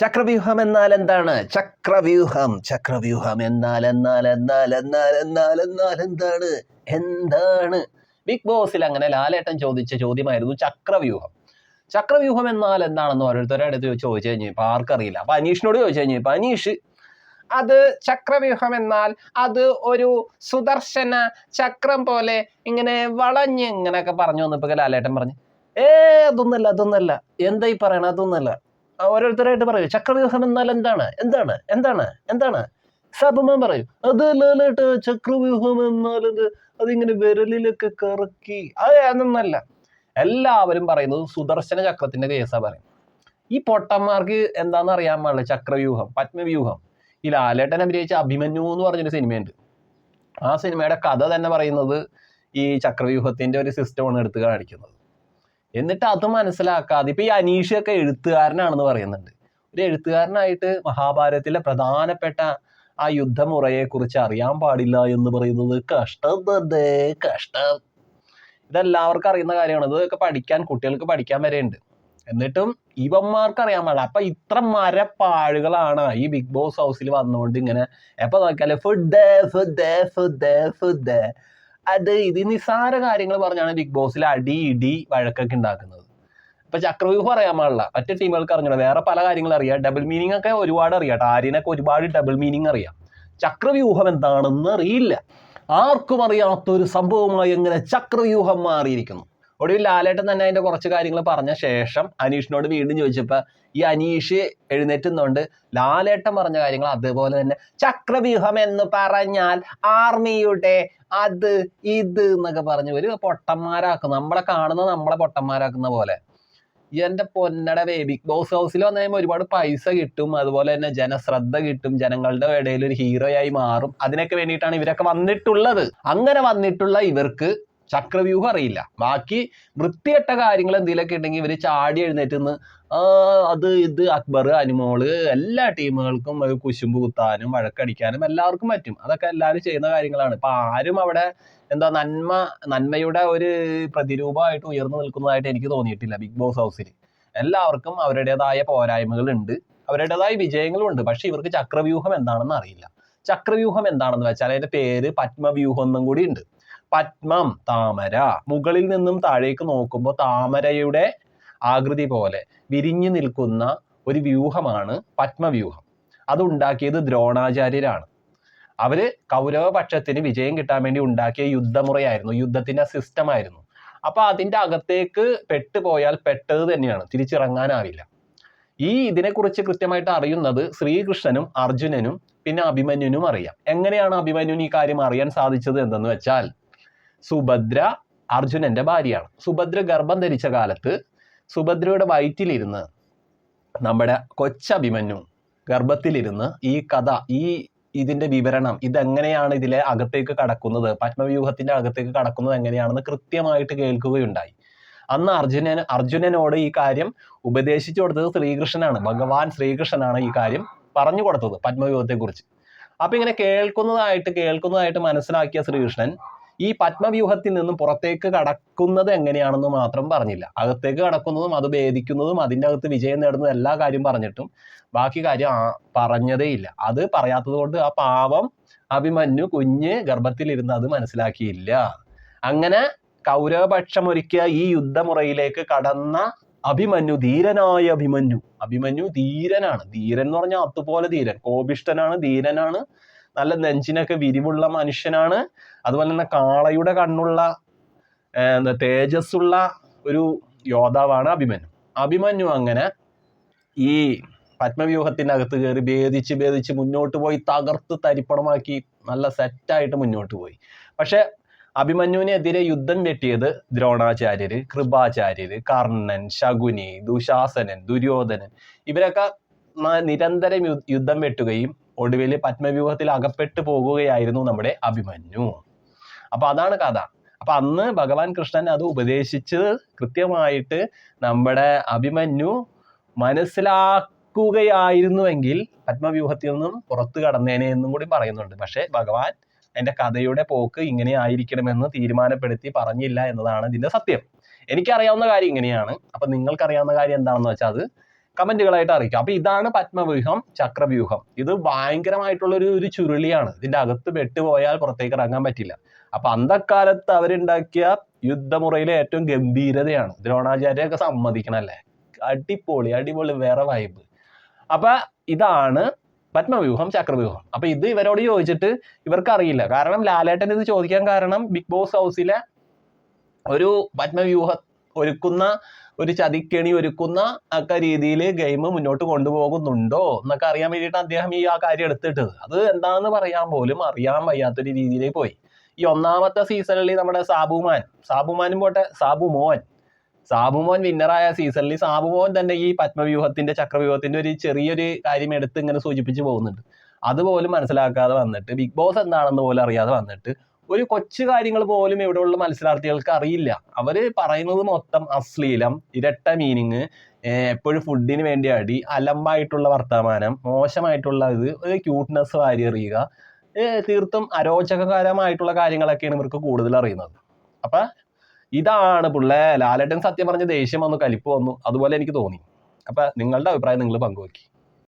ചക്രവ്യൂഹം എന്നാൽ എന്താണ്? ചക്രവ്യൂഹം. ചക്രവ്യൂഹം എന്നാൽ എന്നാൽ എന്നാൽ എന്നാൽ എന്നാൽ എന്നാൽ എന്താണ്? എന്താണ്? ബിഗ് ബോസിൽ അങ്ങനെ ലാലേട്ടൻ ചോദിച്ച ചോദ്യമായിരുന്നു ചക്രവ്യൂഹം. ചക്രവ്യൂഹം എന്നാൽ എന്താണെന്ന് ഓരോരുത്തരുടെ അടുത്ത് ചോദിച്ചു കഴിഞ്ഞപ്പോൾ ആർക്കറിയില്ല അപ്പൊ അനീഷിനോട് ചോദിച്ചു കഴിഞ്ഞപ്പോൾ അനീഷ് അത് ചക്രവ്യൂഹം എന്നാൽ അത് ഒരു സുദർശന ചക്രം പോലെ ഇങ്ങനെ വളഞ്ഞ് ഇങ്ങനെയൊക്കെ പറഞ്ഞു വന്നപ്പോൾ ലാലേട്ടൻ പറഞ്ഞു ഏ അതൊന്നല്ല അതൊന്നല്ല. എന്തായി പറയണ? അതൊന്നല്ല. ഓരോരുത്തരായിട്ട് പറയൂ. ചക്രവ്യൂഹം എന്നാൽ എന്താണ്? എന്താണ്? എന്താണ്? എന്താണ്? സബമൻ പറയൂ അത് ലാലേട്ട ചക്രവ്യൂഹം എന്നാൽ അതിങ്ങനെ വിരലിലൊക്കെ കറക്കി. അത് അതൊന്നല്ല. എല്ലാവരും പറയുന്നത് സുദർശന ചക്രത്തിന്റെ കേസാ പറയും. ഈ പൊട്ടന്മാർക്ക് എന്താണെന്ന് അറിയാൻ പാടില്ല? ചക്രവ്യൂഹം പത്മവ്യൂഹം. ഈ ലാലേട്ടൻ അഭിനയിച്ച അഭിമന്യു എന്ന് പറഞ്ഞൊരു സിനിമയുണ്ട്. ആ സിനിമയുടെ കഥ തന്നെ പറയുന്നത് ഈ ചക്രവ്യൂഹത്തിന്റെ ഒരു സിസ്റ്റമാണ് എടുത്ത് കാണിക്കുന്നത്. എന്നിട്ട് അത് മനസ്സിലാക്കാതെ ഇപ്പൊ ഈ അനീഷൊക്കെ എഴുത്തുകാരനാണെന്ന് പറയുന്നുണ്ട്. ഒരു എഴുത്തുകാരനായിട്ട് മഹാഭാരതത്തിലെ പ്രധാനപ്പെട്ട ആ യുദ്ധമുറയെ കുറിച്ച് അറിയാൻ പാടില്ല എന്ന് പറയുന്നത് കഷ്ടം തന്നെ കഷ്ടം. ഇതെല്ലാവർക്കും അറിയുന്ന കാര്യമാണ്. ഇതൊക്കെ പഠിക്കാൻ കുട്ടികൾക്ക് പഠിക്കാൻ വരെ ഉണ്ട് എന്നിട്ടും ഇവന്മാർക്ക് അറിയാൻ പാടില്ല. അപ്പൊ ഇത്ര മരപ്പാഴുകളാണ് ഈ ബിഗ് ബോസ് ഹൗസിൽ വന്നുകൊണ്ട് ഇങ്ങനെ എപ്പോ നോക്കിയാലേ ഫുഡ് ഫുഡ് ഫുഡ് ഫുഡ് അത് ഇത് നിസ്സാര കാര്യങ്ങൾ പറഞ്ഞാണ് ബിഗ് ബോസിൽ അടി ഇടി വഴക്കൊക്കെ ഉണ്ടാക്കുന്നത്. ഇപ്പൊ ചക്രവ്യൂഹം അറിയാൻ പാടില്ല. മറ്റു ടീമുകൾക്ക് അറിഞ്ഞൂടാ. വേറെ പല കാര്യങ്ങളും അറിയാം. ഡബിൾ മീനിങ് ഒക്കെ ഒരുപാട് അറിയാം. ആര്യനൊക്കെ ഒരുപാട് ഡബിൾ മീനിങ് അറിയാം. ചക്രവ്യൂഹം എന്താണെന്ന് അറിയില്ല. ആർക്കും അറിയാത്ത ഒരു സംഭവമായി എങ്ങനെ ചക്രവ്യൂഹം മാറിയിരിക്കുന്നു. ഒടുവിൽ ലാലേട്ടൻ തന്നെ അതിന്റെ കുറച്ച് കാര്യങ്ങൾ പറഞ്ഞ ശേഷം അനീഷിനോട് വീണ്ടും ചോദിച്ചപ്പോ ഈ അനീഷ് എഴുന്നേറ്റുന്നോണ്ട്. ലാലേട്ടൻ പറഞ്ഞ കാര്യങ്ങൾ അതുപോലെ തന്നെ ചക്രവ്യൂഹം എന്ന് പറഞ്ഞാൽ ആർമിയുടെ അത് ഇത് എന്നൊക്കെ പറഞ്ഞ്. ഒരു പൊട്ടന്മാരാക്കും. നമ്മളെ കാണുന്ന നമ്മളെ പൊട്ടന്മാരാക്കുന്ന പോലെ. എന്റെ പൊന്നട ബേബി ബോസ് ഹൗസിൽ വന്നു കഴിയുമ്പോൾ ഒരുപാട് പൈസ കിട്ടും. അതുപോലെ തന്നെ ജനശ്രദ്ധ കിട്ടും. ജനങ്ങളുടെ ഇടയിൽ ഒരു ഹീറോയായി മാറും. അതിനൊക്കെ വേണ്ടിയിട്ടാണ് ഇവരൊക്കെ വന്നിട്ടുള്ളത്. അങ്ങനെ വന്നിട്ടുള്ള ഇവർക്ക് ചക്രവ്യൂഹം അറിയില്ല. ബാക്കി വൃത്തികെട്ട കാര്യങ്ങൾ എന്തെങ്കിലുമൊക്കെ ഉണ്ടെങ്കിൽ ഇവർ ചാടി എഴുന്നേറ്റ് നിന്ന് അത് ഇത് അക്ബർ അനുമോൾ എല്ലാ ടീമുകൾക്കും കുശുമ്പ് കുത്താനും വഴക്കടിക്കാനും എല്ലാവർക്കും പറ്റും. അതൊക്കെ എല്ലാവരും ചെയ്യുന്ന കാര്യങ്ങളാണ്. ഇപ്പം ആരും അവിടെ എന്താ നന്മ നന്മയുടെ ഒരു പ്രതിരൂപമായിട്ട് ഉയർന്നു നിൽക്കുന്നതായിട്ട് എനിക്ക് തോന്നിയിട്ടില്ല ബിഗ് ബോസ് ഹൗസിൽ. എല്ലാവർക്കും അവരുടേതായ പോരായ്മകൾ ഉണ്ട് അവരുടേതായ വിജയങ്ങളും ഉണ്ട്. പക്ഷെ ഇവർക്ക് ചക്രവ്യൂഹം എന്താണെന്ന് അറിയില്ല. ചക്രവ്യൂഹം എന്താണെന്ന് വെച്ചാൽ അതിന്റെ പേര് പത്മവ്യൂഹം എന്നും കൂടി ഉണ്ട്. പത്മം താമര. മുകളിൽ നിന്നും താഴേക്ക് നോക്കുമ്പോൾ താമരയുടെ ആകൃതി പോലെ വിരിഞ്ഞു നിൽക്കുന്ന ഒരു വ്യൂഹമാണ് പത്മവ്യൂഹം. അത് ഉണ്ടാക്കിയത് ദ്രോണാചാര്യരാണ്. അവർ കൗരവപക്ഷത്തിന് വിജയം കിട്ടാൻ വേണ്ടി ഉണ്ടാക്കിയ യുദ്ധമുറയായിരുന്നു. യുദ്ധത്തിന്റെ സിസ്റ്റം ആയിരുന്നു. അപ്പൊ അതിന്റെ അകത്തേക്ക് പെട്ടുപോയാൽ പെട്ടത് തന്നെയാണ്. തിരിച്ചിറങ്ങാനാവില്ല. ഈ ഇതിനെക്കുറിച്ച് കൃത്യമായിട്ട് അറിയുന്നത് ശ്രീകൃഷ്ണനും അർജുനനും പിന്നെ അഭിമന്യുനും അറിയാം. എങ്ങനെയാണ് അഭിമന്യുന് ഈ കാര്യം അറിയാൻ സാധിച്ചത് എന്തെന്ന് വെച്ചാൽ സുഭദ്ര അർജുനന്റെ ഭാര്യയാണ്. സുഭദ്ര ഗർഭം ധരിച്ച കാലത്ത് സുഭദ്രയുടെ വയറ്റിലിരുന്ന് നമ്മുടെ കൊച്ചഭിമന്യു ഗർഭത്തിലിരുന്ന് ഈ കഥ ഈ ഇതിന്റെ വിവരണം ഇതെങ്ങനെയാണ് ഇതിലെ അകത്തേക്ക് കടക്കുന്നത് പത്മവ്യൂഹത്തിന്റെ അകത്തേക്ക് കടക്കുന്നത് എങ്ങനെയാണെന്ന് കൃത്യമായിട്ട് കേൾക്കുകയുണ്ടായി. അന്ന് അർജുനൻ അർജുനനോട് ഈ കാര്യം ഉപദേശിച്ചു കൊടുത്തത് ശ്രീകൃഷ്ണനാണ്. ഭഗവാൻ ശ്രീകൃഷ്ണനാണ് ഈ കാര്യം പറഞ്ഞു കൊടുത്തത് പത്മവ്യൂഹത്തെ കുറിച്ച് അപ്പൊ ഇങ്ങനെ കേൾക്കുന്നതായിട്ട് കേൾക്കുന്നതായിട്ട് മനസ്സിലാക്കിയ ശ്രീകൃഷ്ണൻ ഈ പത്മവ്യൂഹത്തിൽ നിന്നും പുറത്തേക്ക് കടക്കുന്നത് എങ്ങനെയാണെന്ന് മാത്രം പറഞ്ഞില്ല. അകത്തേക്ക് കടക്കുന്നതും അത് ഭേദിക്കുന്നതും അതിന്റെ അകത്ത് വിജയം നേടുന്നതും എല്ലാ കാര്യം പറഞ്ഞിട്ടും ബാക്കി കാര്യം പറഞ്ഞതേ ഇല്ല. അത് പറയാത്തത് കൊണ്ട് ആ പാവം അഭിമന്യു കുഞ്ഞ് ഗർഭത്തിലിരുന്ന് അത് മനസ്സിലാക്കിയില്ല. അങ്ങനെ കൗരവപക്ഷം ഒരുക്കിയ ഈ യുദ്ധമുറയിലേക്ക് കടന്ന അഭിമന്യു ധീരനായ അഭിമന്യു. അഭിമന്യു ധീരനാണ്. ധീരൻ എന്ന് പറഞ്ഞാൽ അതുപോലെ ധീരൻ. കോപിഷ്ടനാണ് ധീരനാണ്. നല്ല നെഞ്ചിനൊക്കെ വിരിവുള്ള മനുഷ്യനാണ്. അതുപോലെ തന്നെ കാളയുടെ കണ്ണുള്ള എന്താ തേജസ്സുള്ള ഒരു യോദ്ധാവാണ് അഭിമന്യു. അഭിമന്യു അങ്ങനെ ഈ പത്മവ്യൂഹത്തിന്റെ അകത്ത് കയറി ഭേദിച്ച് ഭേദിച്ച് മുന്നോട്ട് പോയി തകർത്ത് തരിപ്പണമാക്കി നല്ല സെറ്റായിട്ട് മുന്നോട്ട് പോയി. പക്ഷെ അഭിമന്യുവിനെതിരെ യുദ്ധം വെട്ടിയത് ദ്രോണാചാര്യര് കൃപാചാര്യര് കർണൻ ശകുനി ദുശാസനൻ ദുര്യോധനൻ. ഇവരൊക്കെ നിരന്തരം യുദ്ധം വെട്ടുകയും ഒടുവിൽ പത്മവ്യൂഹത്തിൽ അകപ്പെട്ടു പോകുകയായിരുന്നു നമ്മുടെ അഭിമന്യു. അപ്പൊ അതാണ് കഥ. അപ്പൊ അന്ന് ഭഗവാൻ കൃഷ്ണൻ അത് ഉപദേശിച്ച് കൃത്യമായിട്ട് നമ്മുടെ അഭിമന്യു മനസ്സിലാക്കുകയായിരുന്നുവെങ്കിൽ പത്മവ്യൂഹത്തിൽ നിന്നും പുറത്തു കടന്നേനെ എന്നും കൂടി പറയുന്നുണ്ട്. പക്ഷെ ഭഗവാൻ എന്റെ കഥയുടെ പോക്ക് ഇങ്ങനെ ആയിരിക്കണമെന്ന് തീരുമാനപ്പെടുത്തി പറഞ്ഞില്ല എന്നതാണ് ഇതിന്റെ സത്യം. എനിക്കറിയാവുന്ന കാര്യം ഇങ്ങനെയാണ്. അപ്പൊ നിങ്ങൾക്കറിയാവുന്ന കാര്യം എന്താണെന്ന് വെച്ചാൽ അത് കമന്റുകളായിട്ട് അറിയിക്കുക അപ്പൊ ഇതാണ് പത്മവ്യൂഹം ചക്രവ്യൂഹം. ഇത് ഭയങ്കരമായിട്ടുള്ള ഒരു ഒരു ചുരുളിയാണ്. ഇതിന്റെ അകത്ത് പെട്ടുപോയാൽ പുറത്തേക്ക് ഇറങ്ങാൻ പറ്റില്ല. അപ്പൊ അന്തക്കാലത്ത് അവരുണ്ടാക്കിയ യുദ്ധമുറയിലെ ഏറ്റവും ഗംഭീരതയാണ്. ദ്രോണാചാര്യൊക്കെ സമ്മതിക്കണല്ലേ? അടിപൊളി അടിപൊളി വേറെ വൈബ് അപ്പൊ ഇതാണ് പത്മവ്യൂഹം ചക്രവ്യൂഹം. അപ്പൊ ഇത് ഇവരോട് ചോദിച്ചിട്ട് ഇവർക്ക് അറിയില്ല കാരണം ലാലേട്ടൻ ഇത് ചോദിക്കാൻ കാരണം ബിഗ് ബോസ് ഹൗസിലെ ഒരു പത്മവ്യൂഹ ഒരുക്കുന്ന ഒരു ചതിക്കെണി ഒരുക്കുന്ന ഒക്കെ രീതിയിൽ ഗെയിം മുന്നോട്ട് കൊണ്ടുപോകുന്നുണ്ടോ? എന്നൊക്കെ അറിയാൻ വേണ്ടിയിട്ട് അദ്ദേഹം ഈ ആ കാര്യം എടുത്തിട്ടത്. അത് എന്താണെന്ന് പറയാൻ പോലും അറിയാൻ വയ്യാത്തൊരു രീതിയിലേക്ക് പോയി. ഈ ഒന്നാമത്തെ സീസണിൽ നമ്മുടെ സാബുമാൻ. സാബുമാനും പോട്ടെ സാബു മോൻ സാബുമോൻ വിന്നറായ സീസണിൽ സാബുമോൻ തന്നെ ഈ പത്മവ്യൂഹത്തിന്റെ ചക്രവ്യൂഹത്തിന്റെ ഒരു ചെറിയൊരു കാര്യം എടുത്ത് ഇങ്ങനെ സൂചിപ്പിച്ച് പോകുന്നുണ്ട്. അതുപോലും മനസ്സിലാക്കാതെ വന്നിട്ട് ബിഗ് ബോസ് എന്താണെന്ന് പോലും അറിയാതെ വന്നിട്ട് ഒരു കൊച്ചു കാര്യങ്ങൾ പോലും ഇവിടെയുള്ള മത്സരാർത്ഥികൾക്ക് അറിയില്ല. അവർ പറയുന്നത് മൊത്തം അശ്ലീലം ഇരട്ട മീനിങ് എപ്പോഴും ഫുഡിന് വേണ്ടി അടി അലമ്പായിട്ടുള്ള വർത്തമാനം മോശമായിട്ടുള്ള ഇത് ഒരു ക്യൂട്ട്നെസ് വാരി എറിയുക തീർത്തും അരോചകകരമായിട്ടുള്ള കാര്യങ്ങളൊക്കെയാണ് ഇവർക്ക് കൂടുതൽ അറിയുന്നത്. അപ്പൊ ഇതാണ് പിള്ളേ ലാലേട്ടൻ സത്യം പറഞ്ഞ ദേഷ്യം വന്നു കലിപ്പ് വന്നു അതുപോലെ എനിക്ക് തോന്നി. അപ്പൊ നിങ്ങളുടെ അഭിപ്രായം നിങ്ങൾ പങ്കുവെക്കി.